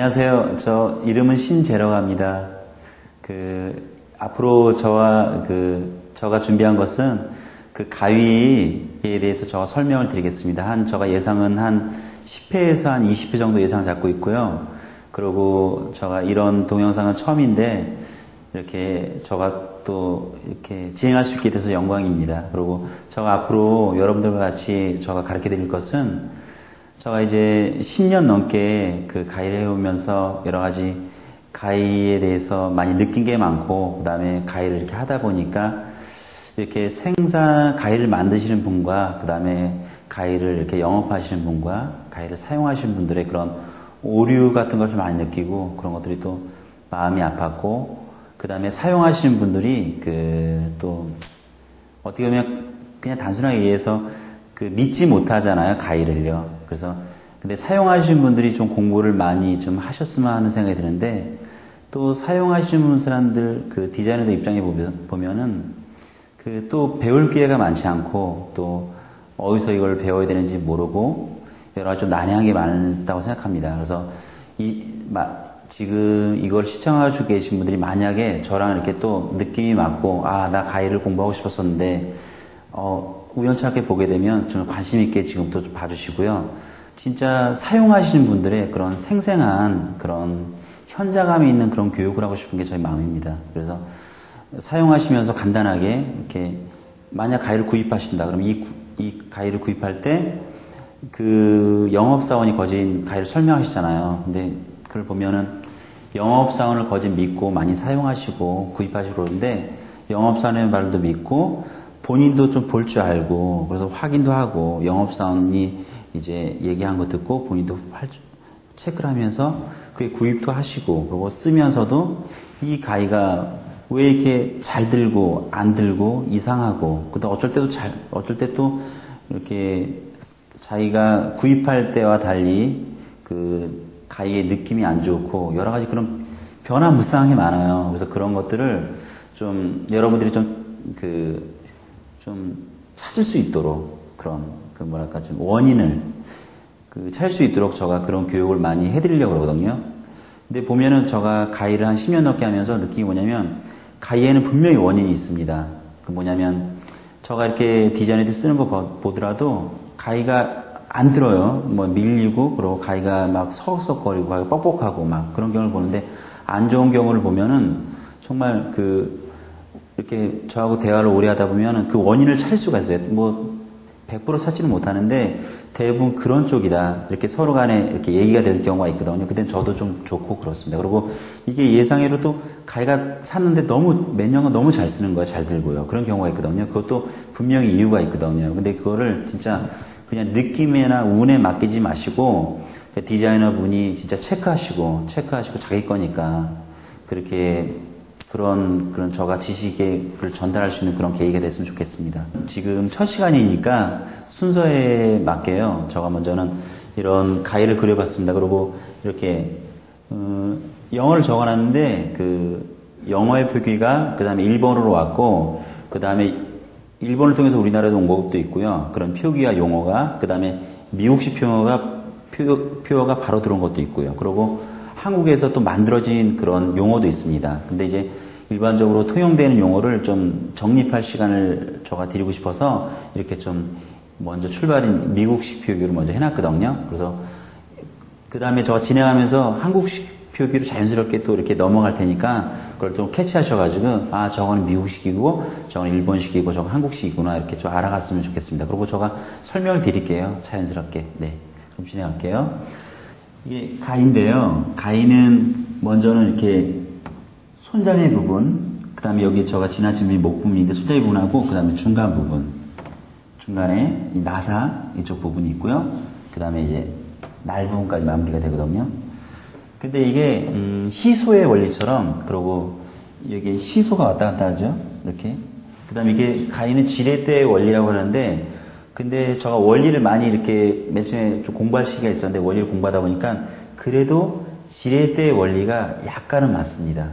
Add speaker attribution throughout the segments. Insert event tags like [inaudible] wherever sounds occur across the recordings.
Speaker 1: 안녕하세요. 저 이름은 신재러갑니다. 그 앞으로 저와 그 저가 준비한 것은 그 가위에 대해서 저가 설명을 드리겠습니다. 한 저가 예상은 한 10회에서 한 20회 정도 예상 잡고 있고요. 그리고 저가 이런 동영상은 처음인데 이렇게 저가 또 이렇게 진행할 수 있게 돼서 영광입니다. 그리고 저가 앞으로 여러분들과 같이 저가 가르쳐 드릴 것은 저가 이제 10년 넘게 그 가위를 해오면서 여러 가지 가위에 대해서 많이 느낀 게 많고, 그 다음에 가위를 이렇게 하다 보니까 이렇게 생산, 가위를 만드시는 분과, 그 다음에 가위를 이렇게 영업하시는 분과, 가위를 사용하시는 분들의 그런 오류 같은 것을 많이 느끼고, 그런 것들이 또 마음이 아팠고, 그 다음에 사용하시는 분들이 그 또 어떻게 보면 그냥 단순하게 얘기해서 그 믿지 못하잖아요, 가위를요. 그래서 근데 사용하시는 분들이 좀 공부를 많이 좀 하셨으면 하는 생각이 드는데 또 사용하시는 사람들 그 디자이너들 입장에 보면, 보면은 그 또 배울 기회가 많지 않고 또 어디서 이걸 배워야 되는지 모르고 여러 가지 좀 난해한 게 많다고 생각합니다. 그래서 이 마, 지금 이걸 시청하고 계신 분들이 만약에 저랑 이렇게 또 느낌이 맞고 아 나 가위를 공부하고 싶었었는데 어, 우연찮게 보게 되면 좀 관심 있게 지금부터 좀 봐주시고요. 진짜 사용하시는 분들의 그런 생생한 그런 현장감이 있는 그런 교육을 하고 싶은 게 저희 마음입니다. 그래서 사용하시면서 간단하게 이렇게 만약 가위를 구입하신다 그러면 이, 이 가위를 구입할 때 그 영업사원이 거진 가위를 설명하시잖아요. 근데 그걸 보면은 영업사원을 거진 믿고 많이 사용하시고 구입하시고 그러는데 영업사원의 말도 믿고 본인도 좀 볼 줄 알고 그래서 확인도 하고 영업사원이 이제 얘기한 거 듣고 본인도 체크를 하면서 그게 구입도 하시고 그리고 쓰면서도 이 가위가 왜 이렇게 잘 들고 안 들고 이상하고 근데 어쩔 때도 잘 어쩔 때 또 이렇게 자기가 구입할 때와 달리 그 가위의 느낌이 안 좋고 여러 가지 그런 변화무쌍한 게 많아요. 그래서 그런 것들을 좀 여러분들이 좀 그 좀 찾을 수 있도록 그런 그 뭐랄까 좀 원인을 그 찾을 수 있도록 제가 그런 교육을 많이 해드리려고 그러거든요. 근데 보면은 제가 가위를 한 10년 넘게 하면서 느낀 게 뭐냐면 가위에는 분명히 원인이 있습니다. 그 뭐냐면 제가 이렇게 디자인에 쓰는 거 보더라도 가위가 안 들어요. 뭐 밀리고 그리고 가위가 막 서석거리고 가위가 뻑뻑하고 막 그런 경우를 보는데 안 좋은 경우를 보면은 정말 그 이렇게 저하고 대화를 오래 하다 보면은 그 원인을 찾을 수가 있어요. 뭐 100% 찾지는 못하는데 대부분 그런 쪽이다. 이렇게 서로 간에 이렇게 얘기가 될 경우가 있거든요. 그땐 저도 좀 좋고 그렇습니다. 그리고 이게 예상외로도 가위가 샀는데 너무 몇 년간 너무 잘 쓰는 거야. 잘 들고요. 그런 경우가 있거든요. 그것도 분명히 이유가 있거든요. 근데 그거를 진짜 그냥 느낌이나 운에 맡기지 마시고 디자이너 분이 진짜 체크하시고 체크하시고 자기 거니까 그렇게 그런 그런 저가 지식을 전달할 수 있는 그런 계기가 됐으면 좋겠습니다. 지금 첫 시간이니까 순서에 맞게요. 저가 먼저는 이런 가위를 그려봤습니다. 그리고 이렇게 어, 영어를 적어놨는데 그 영어의 표기가 그 다음에 일본어로 왔고 그 다음에 일본을 통해서 우리나라에도 온 것도 있고요. 그런 표기와 용어가 그 다음에 미국식 표어가 표, 표어가 바로 들어온 것도 있고요. 그리고 한국에서 또 만들어진 그런 용어도 있습니다. 근데 이제 일반적으로 통용되는 용어를 좀 정립할 시간을 저가 드리고 싶어서 이렇게 좀 먼저 출발인 미국식 표기를 먼저 해놨거든요. 그래서 그 다음에 저가 진행하면서 한국식 표기로 자연스럽게 또 이렇게 넘어갈 테니까 그걸 좀 캐치하셔가지고 아 저거는 미국식이고 저거는 일본식이고 저거 한국식이구나 이렇게 좀 알아갔으면 좋겠습니다. 그리고 제가 설명을 드릴게요. 자연스럽게. 네. 그럼 진행할게요. 이게 가위인데요. 가위는 먼저는 이렇게 손잡이 부분, 그 다음에 여기 저가 지나친 목 부분인데 손잡이 부분하고 그 다음에 중간 부분, 중간에 이 나사 이쪽 부분이 있고요. 그 다음에 이제 날 부분까지 마무리가 되거든요. 근데 이게 음, 시소의 원리처럼 그러고 여기 시소가 왔다 갔다 하죠. 이렇게. 그 다음에 이게 가위는 지렛대의 원리라고 하는데 근데 제가 원리를 많이 이렇게 맨 처음에 좀 공부할 시기가 있었는데 원리를 공부하다 보니까 그래도 지렛대의 원리가 약간은 맞습니다.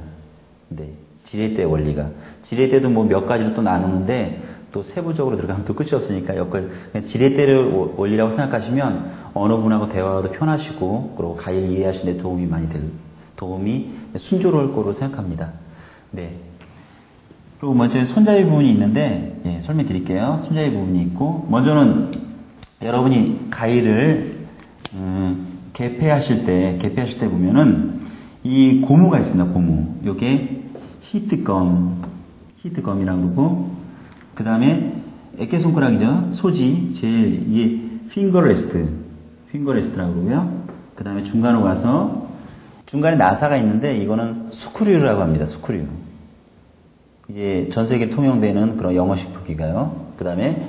Speaker 1: 네. 지렛대 원리가. 지렛대도 뭐 몇 가지로 또 나누는데 또 세부적으로 들어가면 또 끝이 없으니까 여기 지렛대를 원리라고 생각하시면 어느 분하고 대화도 편하시고 그리고 가히 이해하시는 데 도움이 많이 될 도움이 순조로울 거로 생각합니다. 네. 그리고 먼저 손잡이 부분이 있는데 예, 설명 드릴게요. 손잡이 부분이 있고 먼저는 여러분이 가위를 음, 개폐하실 때 개폐하실 때 보면은 이 고무가 있습니다. 고무. 요게 히트검 히트검이라고 그러고 그 다음에 애깨 손가락이죠. 소지 제일 이게 핑거 레스트 핑거 레스트라고 그러고요. 그 다음에 중간으로 가서 중간에 나사가 있는데 이거는 스크류라고 합니다. 스크류. 이제 전 세계에 통용되는 그런 영어식 표기가요. 그 다음에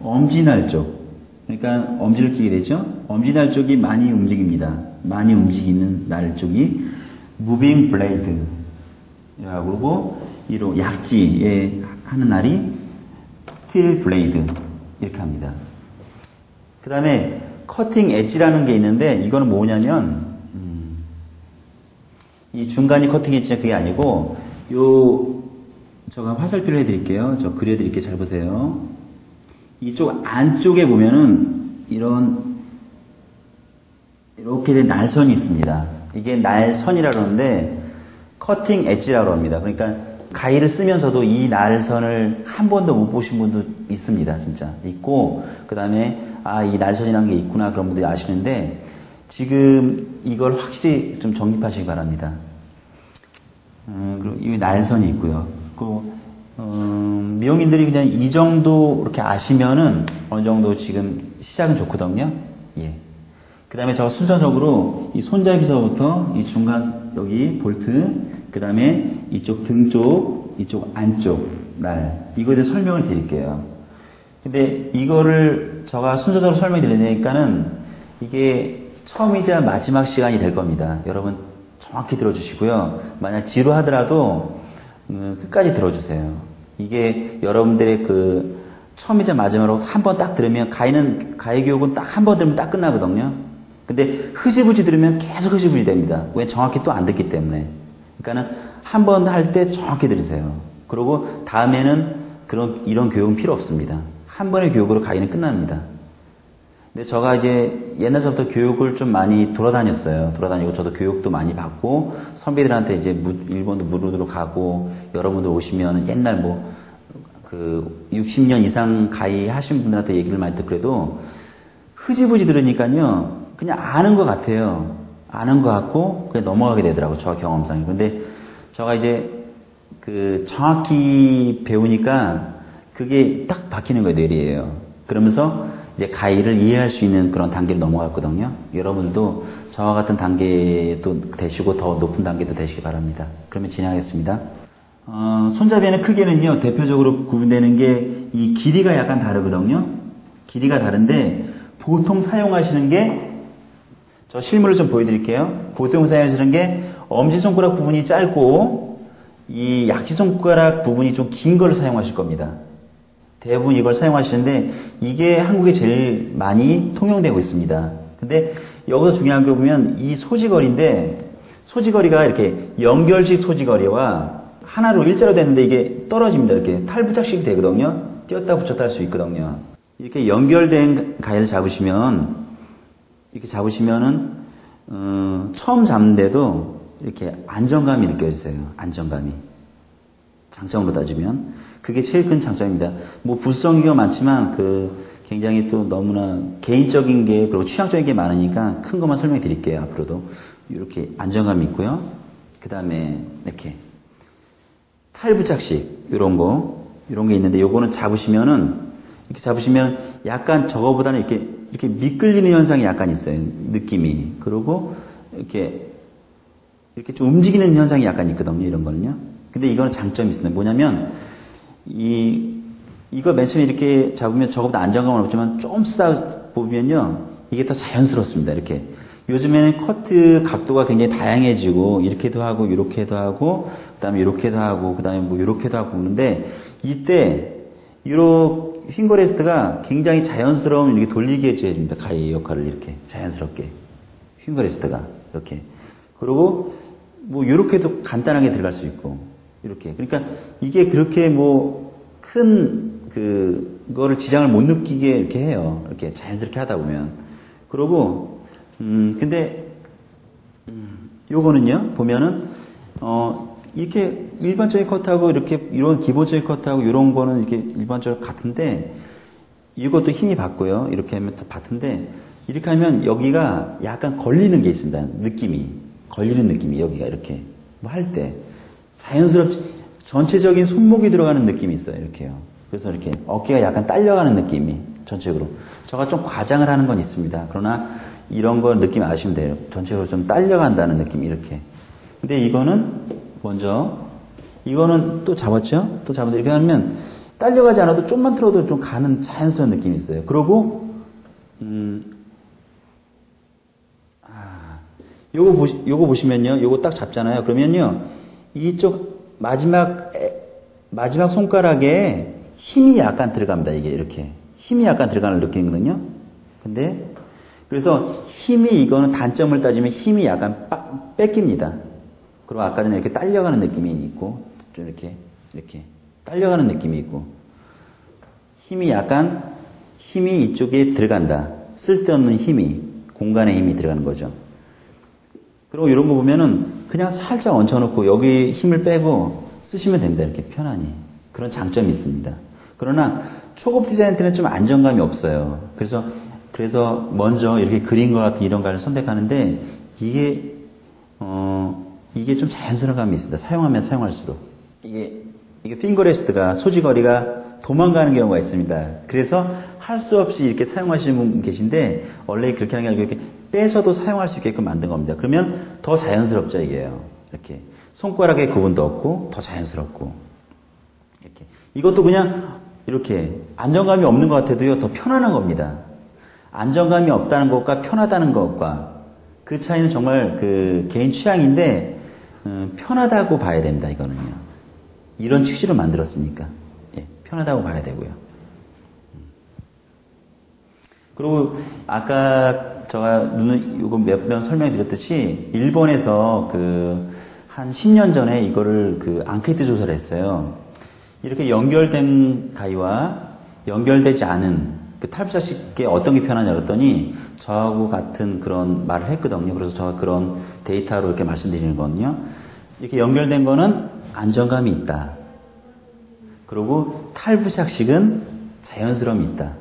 Speaker 1: 엄지날 쪽. 그러니까 엄지를 끼게 되죠. 엄지날 쪽이 많이 움직입니다. 많이 움직이는 날 쪽이 moving blade. 그러고 이로 약지에 하는 날이 steel blade 이렇게 합니다. 그 다음에 커팅 엣지라는 게 있는데 이거는 뭐냐면 음, 이 중간이 커팅 엣지가 그게 아니고 요 제가 화살표를 해드릴게요. 저 그려드릴게요. 잘 보세요. 이쪽 안쪽에 보면은 이런 이렇게 된 날선이 있습니다. 이게 날선이라 그러는데 커팅 엣지라고 합니다. 그러니까 가위를 쓰면서도 이 날선을 한 번도 못 보신 분도 있습니다. 진짜 있고 그 다음에 아 이 날선이라는 게 있구나 그런 분들이 아시는데 지금 이걸 확실히 좀 정립하시기 바랍니다. 음, 그리고 이 날선이 있고요. 그 음, 미용인들이 그냥 이 정도 이렇게 아시면은 어느 정도 지금 시작은 좋거든요. 예. 그 다음에 저 순서적으로 이 손잡이서부터 이 중간 여기 볼트, 그 다음에 이쪽 등 쪽, 이쪽 안쪽 날 이거에 대해 설명을 드릴게요. 근데 이거를 제가 순서적으로 설명드리니까는 이게 처음이자 마지막 시간이 될 겁니다. 여러분 정확히 들어주시고요. 만약 지루하더라도 음, 끝까지 들어주세요. 이게 여러분들의 그 처음이자 마지막으로 한 번 딱 들으면 가위는 가위 교육은 딱 한 번 들으면 딱 끝나거든요. 근데 흐지부지 들으면 계속 흐지부지 됩니다. 왜 정확히 또 안 듣기 때문에. 그러니까는 한 번 할 때 정확히 들으세요. 그리고 다음에는 그런 이런 교육은 필요 없습니다. 한 번의 교육으로 가위는 끝납니다. 근데 제가 이제 옛날부터 교육을 좀 많이 돌아다녔어요. 돌아다니고 저도 교육도 많이 받고 선배들한테 이제 일본도 무르드로 가고 여러분들 오시면 옛날 뭐 그 60년 이상 가위 하신 분들한테 얘기를 많이 듣고 그래도 흐지부지 들으니까요 그냥 아는 것 같아요. 아는 것 같고 그냥 넘어가게 되더라고 저 경험상이. 근데 제가 이제 그 정확히 배우니까 그게 딱 바뀌는 거예요 뇌리에요. 그러면서 이제 가위를 이해할 수 있는 그런 단계를 넘어갔거든요. 여러분도 저와 같은 단계도 되시고 더 높은 단계도 되시기 바랍니다. 그러면 진행하겠습니다. 어, 손잡이는 크기는요, 대표적으로 구분되는 게 이 길이가 약간 다르거든요. 길이가 다른데 보통 사용하시는 게 저 실물을 좀 보여드릴게요. 보통 사용하시는 게 엄지손가락 부분이 짧고 이 약지손가락 부분이 좀 긴 걸 사용하실 겁니다. 대부분 이걸 사용하시는데 이게 한국에 제일 많이 통용되고 있습니다. 근데 여기서 중요한 거 보면 이 소지거리인데 소지거리가 이렇게 연결식 소지거리와 하나로 일자로 됐는데 이게 떨어집니다. 이렇게 탈부착식 되거든요. 띄었다 붙였다 할 수 있거든요. 이렇게 연결된 가위를 잡으시면 이렇게 잡으시면은 어, 처음 잡는데도 이렇게 안정감이 느껴지세요. 안정감이 장점으로 따지면 그게 제일 큰 장점입니다. 뭐 부수성이가 많지만 그 굉장히 또 너무나 개인적인 게 그리고 취향적인 게 많으니까 큰 것만 설명해 드릴게요. 앞으로도 이렇게 안정감이 있고요. 그 다음에 이렇게 탈부착식 이런 거 이런 게 있는데 요거는 잡으시면은 이렇게 잡으시면 약간 저거보다는 이렇게 이렇게 미끌리는 현상이 약간 있어요. 느낌이. 그리고 이렇게 이렇게 좀 움직이는 현상이 약간 있거든요. 이런 거는요. 근데 이거는 장점이 있습니다. 뭐냐면 이 이거 맨 처음에 이렇게 잡으면 저거보다 안정감은 없지만 좀 쓰다 보면요. 이게 더 자연스럽습니다. 이렇게. 요즘에는 커트 각도가 굉장히 다양해지고 이렇게도 하고 이렇게도 하고 그 다음에 이렇게도 하고 그 다음에 뭐 이렇게도 하고 그러는데 이때 유로 핑거레스트가 굉장히 자연스러운 이렇게 돌리게 해줍니다. 가위 역할을 이렇게 자연스럽게 핑거레스트가 이렇게 그리고 뭐 이렇게도 간단하게 들어갈 수 있고 이렇게 그러니까 이게 그렇게 뭐 큰 그 거를 지장을 못 느끼게 이렇게 해요. 이렇게 자연스럽게 하다 보면 그러고, 음, 근데, 음, 요거는요, 보면은, 어, 이렇게 일반적인 컷하고 이렇게 이런 기본적인 컷하고 이런 거는 이렇게 일반적으로 같은데, 이것도 힘이 받고요. 이렇게 하면 받은데, 이렇게 하면 여기가 약간 걸리는 게 있습니다. 느낌이. 걸리는 느낌이 여기가 이렇게. 뭐 할 때. 자연스럽, 전체적인 손목이 들어가는 느낌이 있어요. 이렇게요. 그래서 이렇게 어깨가 약간 딸려가는 느낌이 전체적으로. 저가 좀 과장을 하는 건 있습니다. 그러나 이런 거 느낌 아시면 돼요. 전체적으로 좀 딸려간다는 느낌 이렇게. 근데 이거는 먼저 이거는 또 잡았죠? 또 잡은데 이렇게 하면 딸려가지 않아도 좀만 틀어도 좀 가는 자연스러운 느낌이 있어요. 그러고 음, 아, 요거 보시, 요거 보시면요. 요거 딱 잡잖아요. 그러면요. 이쪽 마지막, 에, 마지막 손가락에 힘이 약간 들어갑니다. 이게 이렇게. 힘이 약간 들어가는 느낌이거든요. 근데, 그래서 힘이 이거는 단점을 따지면 힘이 약간 빠, 뺏깁니다. 그리고 아까 전에 이렇게 딸려가는 느낌이 있고, 좀 이렇게, 이렇게. 딸려가는 느낌이 있고, 힘이 약간, 힘이 이쪽에 들어간다. 쓸데없는 힘이, 공간의 힘이 들어가는 거죠. 그리고 이런 거 보면은 그냥 살짝 얹혀놓고 여기 힘을 빼고 쓰시면 됩니다. 이렇게 편안히. 그런 장점이 있습니다. 그러나 초급 디자인 때는 좀 안정감이 없어요. 그래서, 그래서 먼저 이렇게 그린 것 같은 이런 가를 선택하는데 이게, 어, 이게 좀 자연스러운 감이 있습니다. 사용하면 사용할수록. 이게, 이게 핑거레스트가 소지거리가 도망가는 경우가 있습니다. 그래서 할 수 없이 이렇게 사용하시는 분 계신데 원래 그렇게 하는 게 아니고 이렇게 빼서도 사용할 수 있게끔 만든 겁니다. 그러면 더 자연스럽죠, 이게요. 이렇게. 손가락에 구분도 없고, 더 자연스럽고. 이렇게. 이것도 그냥, 이렇게, 안정감이 없는 것 같아도요, 더 편안한 겁니다. 안정감이 없다는 것과 편하다는 것과, 그 차이는 정말 그 개인 취향인데, 음, 편하다고 봐야 됩니다, 이거는요. 이런 취지로 만들었으니까. 예, 편하다고 봐야 되고요. 그리고 아까 제가 눈을 이거 몇 번 설명드렸듯이 일본에서 그 한 10년 전에 이거를 그 앙케이트 조사를 했어요. 이렇게 연결된 가위와 연결되지 않은 그 탈부착식에 어떤 게 편하냐 그랬더니 저하고 같은 그런 말을 했거든요. 그래서 제가 그런 데이터로 이렇게 말씀드리는 거거든요. 이렇게 연결된 거는 안정감이 있다. 그리고 탈부착식은 자연스러움이 있다.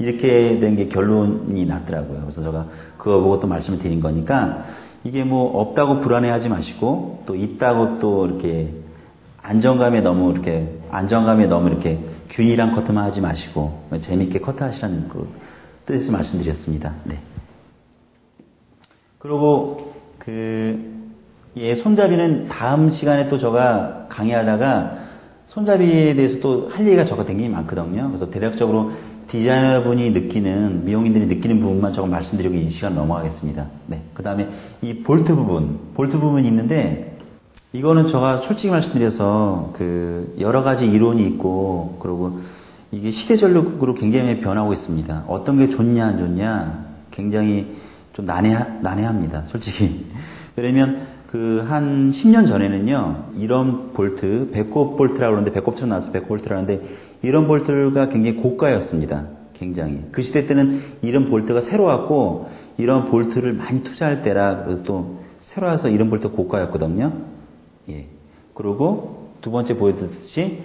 Speaker 1: 이렇게 된 게 결론이 났더라고요. 그래서 제가 그거 보고 또 말씀을 드린 거니까 이게 뭐 없다고 불안해하지 마시고 또 있다고 또 이렇게 안정감에 너무 이렇게 안정감에 너무 이렇게 균일한 커트만 하지 마시고 재밌게 커트하시라는 그 뜻에서 말씀드렸습니다. 네. 그리고 그 예, 손잡이는 다음 시간에 또 제가 강의하다가 손잡이에 대해서 또 할 얘기가 저가 굉장히 많거든요. 그래서 대략적으로 디자이너분이 느끼는, 미용인들이 느끼는 부분만 조금 말씀드리고 이 시간 넘어가겠습니다. 네. 그 다음에 이 볼트 부분, 볼트 부분이 있는데, 이거는 제가 솔직히 말씀드려서 그 여러 가지 이론이 있고, 그리고 이게 시대적으로 굉장히 변하고 있습니다. 어떤 게 좋냐, 안 좋냐, 굉장히 좀 난해, 난해합니다. 솔직히. [laughs] 그러면 그 한 10년 전에는요, 이런 볼트, 배꼽 볼트라고 그러는데, 배꼽처럼 나와서 배꼽 볼트라는데, 이런 볼트가 굉장히 고가였습니다. 굉장히. 그 시대 때는 이런 볼트가 새로 왔고, 이런 볼트를 많이 투자할 때라, 또 새로 와서 이런 볼트 고가였거든요. 예. 그리고 두 번째 보여드렸듯이,